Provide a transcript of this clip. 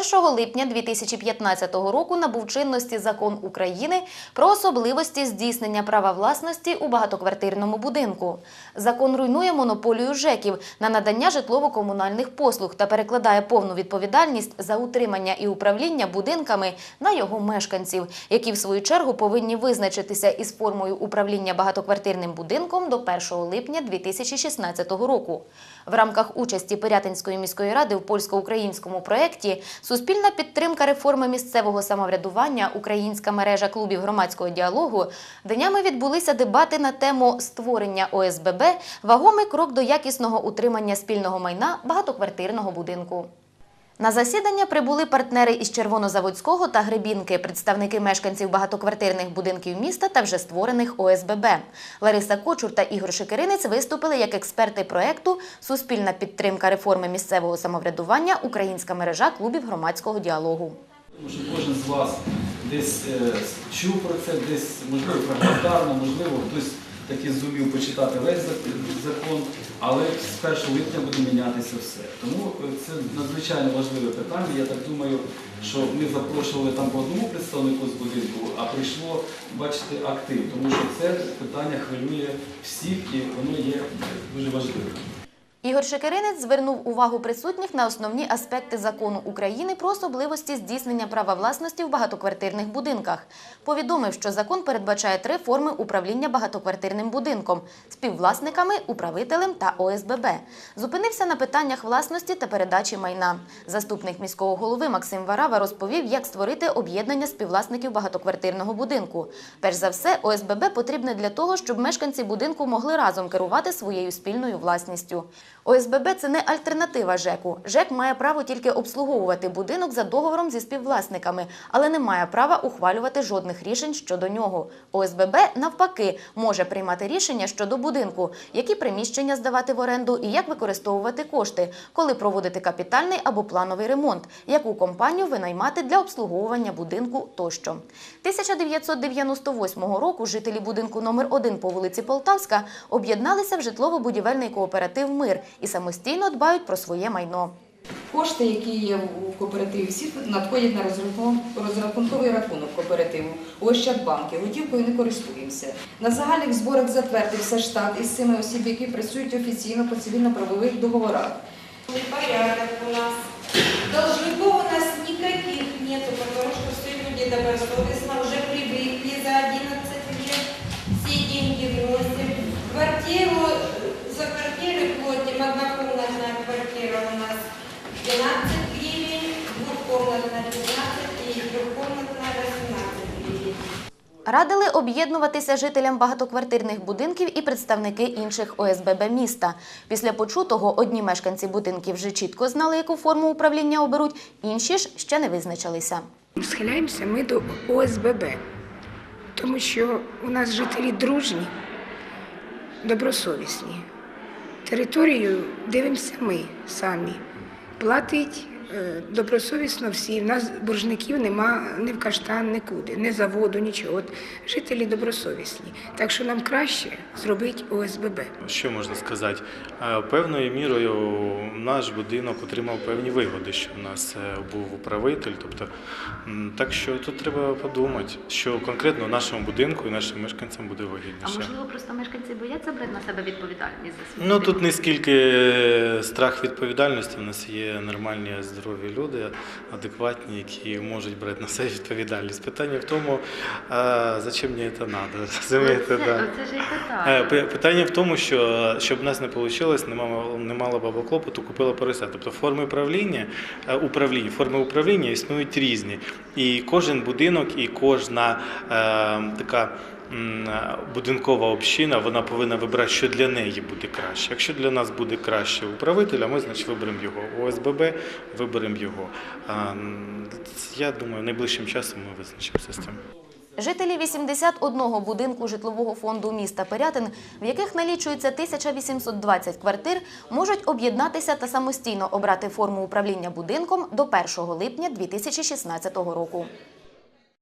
1 липня 2015 року набув чинності закон України про особливості здійснення права власності у багатоквартирному будинку. Закон руйнує монополію ЖЕКів на надання житлово-комунальних послуг та перекладає повну відповідальність за утримання і управління будинками на його мешканців, які в свою чергу повинні визначитися із формою управління багатоквартирним будинком до 1 липня 2016 року. В рамках участі Пирятинської міської ради в польсько-українському проєкті Суспільна підтримка реформи місцевого самоврядування Українська мережа клубів громадського діалогу днями відбулися дебати на тему створення ОСББ вагомий крок до якісного утримання спільного майна багатоквартирного будинку. На засідання прибули партнери із Червонозаводського та Гребінки, представники мешканців багатоквартирних будинків міста та вже створених ОСББ. Лариса Кочур та Ігор Шикеринець виступили як експерти проекту Суспільна підтримка реформи місцевого самоврядування Українська мережа клубів громадського діалогу. Тому кожен з вас десь е, чув про це, десь можливо фрагментарно, можливо, хтось таки зумів почитати весь закон, але з 1 липня буде мінятися все. Тому е, це надзвичайно важливе питання. Я так думаю, що ми запрошували там по одному представнику з будинку, а прийшло, бачите, актив, тому що це питання хвилює всіх і воно є дуже важливим. Ігор Шекеринець звернув увагу присутніх на основні аспекти закону України про особливості здійснення права власності в багатоквартирних будинках. Повідомив, що закон передбачає три форми управління багатоквартирним будинком співвласниками, управителем та ОСББ. Зупинився на питаннях власності та передачі майна. Заступник міського голови Максим Варава розповів, як створити об'єднання співвласників багатоквартирного будинку. Перш за все, ОСББ потрібне для того, щоб мешканці будинку могли разом керувати своєю спільною власністю. ОСББ – це не альтернатива ЖЕКу. ЖЕК має право тільки обслуговувати будинок за договором зі співвласниками, але не має права ухвалювати жодних рішень щодо нього. ОСББ, навпаки, може приймати рішення щодо будинку, які приміщення здавати в оренду і як використовувати кошти, коли проводити капітальний або плановий ремонт, яку компанію винаймати для обслуговування будинку тощо. 1998 року жителі будинку номер 1 по вулиці Полтавська об'єдналися в житлово-будівельний кооператив Мир і самостійно дбають про своє майно. Кошти, які є у кооперативі, всі надходять на розрахун- розрахунковий рахунок кооперативу у Ощадбанки. Готівкою не користуємося. На загальних зборах затвердився штат із цими осіб, які працюють офіційно по цивільно-правових договорах. Двухкомнатная 15 и трехкомнатная 18. Радили об'єднуватися жителям багатоквартирних будинків і представники інших ОСББ міста. Після почутого одні мешканці будинків вже чітко знали, яку форму управління оберуть, інші ж ще не визначилися. Схиляємося ми до ОСББ, тому що у нас жителі дружні, добросовісні. Територію дивимося ми самі. Платить добросовісно всі. У нас боржників нема ні в каштан, нікуди, ні заводу, нічого. От жителі добросовісні. Так що нам краще зробити ОСББ. Що можна сказати? Е, Певною мірою наш будинок отримав певні вигоди, що у нас е, був управитель. Тобто, так що тут треба подумати, що конкретно нашому будинку і нашим мешканцям буде вигідніше. просто мешканці бояться брати на себе відповідальність за Ну тут не скільки страх відповідальності. У нас є нормальні здорові люди, адекватні, які можуть брати на себе відповідальність. Питання в тому, а, зачем мені це треба? Розумієте, да. це ж і Е, Питання в тому, що щоб в нас не вийшло, не мало, не мало баба клопоту, купила порося. Тобто форми управління, е, управління, форми управління існують різні. І кожен будинок, і кожна е, така. Е, Будинкова община вона повинна вибрати, що для неї буде краще. Якщо для нас буде краще управителя, ми значить виберемо його. ОСББ виберемо його. Я думаю, найближчим часом ми визначимося з цим. Жителі 81 будинку житлового фонду міста Пирятин, в яких налічується 1820 квартир, можуть об'єднатися та самостійно обрати форму управління будинком до 1 липня 2016 року.